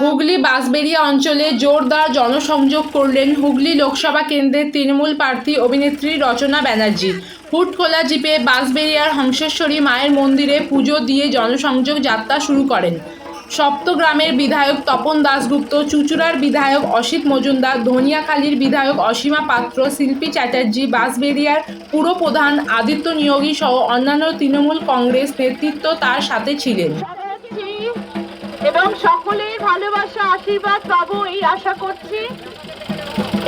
হুগলি বাঁশবেড়িয়া অঞ্চলে জোরদার জনসংযোগ করলেন হুগলি লোকসভা কেন্দ্রের তৃণমূল প্রার্থী অভিনেত্রী রচনা ব্যানার্জি। হুটখোলা জিপে বাঁশবেড়িয়ার হংসেশ্বরী মায়ের মন্দিরে পুজো দিয়ে জনসংযোগ যাত্রা শুরু করেন। সপ্তগ্রামের বিধায়ক তপন দাশগুপ্ত, চুচুড়ার বিধায়ক অসিত মজুমদার, ধনিয়াখালীর বিধায়ক অসীমা পাত্র, শিল্পী চ্যাটার্জি, বাঁশবেড়িয়ার পুরপ্রধান আদিত্য নিয়োগী সহ অন্যান্য তৃণমূল কংগ্রেস নেতৃত্ব তার সাথে ছিলেন। এবং সকলের ভালোবাসা, আশীর্বাদ পাবো এই আশা করছি।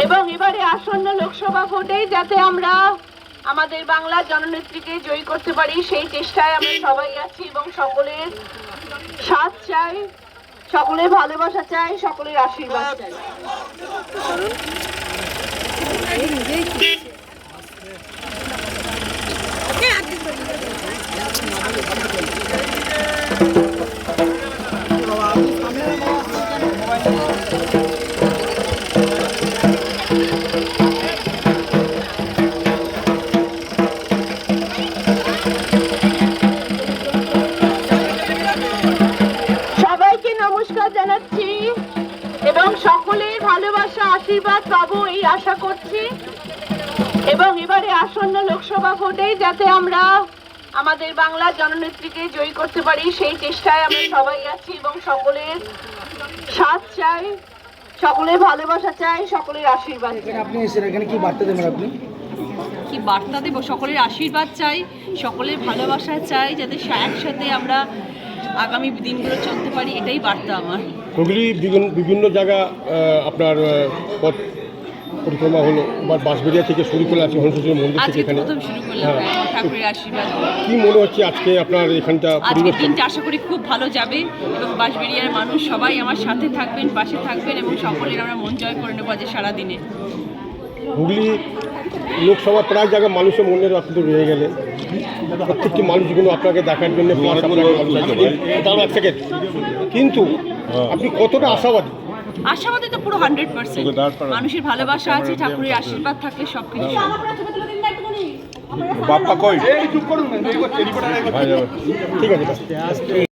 এবং এবারে আসন্ন লোকসভা ভোটে যাতে আমরা আমাদের বাংলার জননেত্রীকে জয়ী করতে পারি, সেই চেষ্টায় আমরা সবাই আছি এবং সকলের সাথ চাই, সকলের ভালোবাসা চাই, সকলের আশীর্বাদ চাই। জানাচ্ছি এবং সকলের ভালোবাসা আশীর্বাদ পাবো এই আশা করছি। এবং এবারে আসন্ন লোকসভা ভোটে যাতে আমরা আমাদের বাংলার জননেত্রীকে জয়ী করতে পারি সেই চেষ্টায় আমরা সবাই আছি এবং সকলের সাথ চাই সকলের ভালোবাসা চাই সকলের আশীর্বাদ চাই। আপনি এসেছেন এখানে কি বার্তা দেবেন আপনি? কি বার্তা দেব? সকলের আশীর্বাদ চাই সকলের ভালোবাসা চাই যাতে একসাথে আমরা আগামী দিনগুলো চলতে পারি এটাই বার্তা আমার। হুগলি বিভিন্ন- বিভিন্ন জায়গা আপনার পথ পরিক্রমা হলো বা বাঁশবেড়িয়া থেকে শুরু করে আছে হংসেশ্বরী মন্দির থেকে এখানে। হ্যাঁ। ঠাকুরের আশীর্বাদ। কি মনে হচ্ছে আজকে আপনার এখানটা আজকের দিনটা আশা করি খুব ভালো যাবে এবং বাঁশবেড়িয়ার মানুষ সবাই আমার সাথে থাকবেন পাশে থাকবেন এবং সকলের আমরা মন জয় করে নেব আজ সারাদিনে। হুগলি লোকসভা প্রায় জায়গায় মানুষের মনের আপনি তো রয়ে গেলেন প্রত্যেকটি মানুষগুলো আপনাকে দেখার জন্য মানুষ এক সেকেন্ড কিন্তু আপনি কতটা আশাবাদী? আশাবাদী তো পুরো হান্ড্রেড পার্সেন্ট মানুষের ভালোবাসা আছে ঠাকুরের আশীর্বাদ থাকলে সব কিছু বাপ্পা কই? ঠিক আছে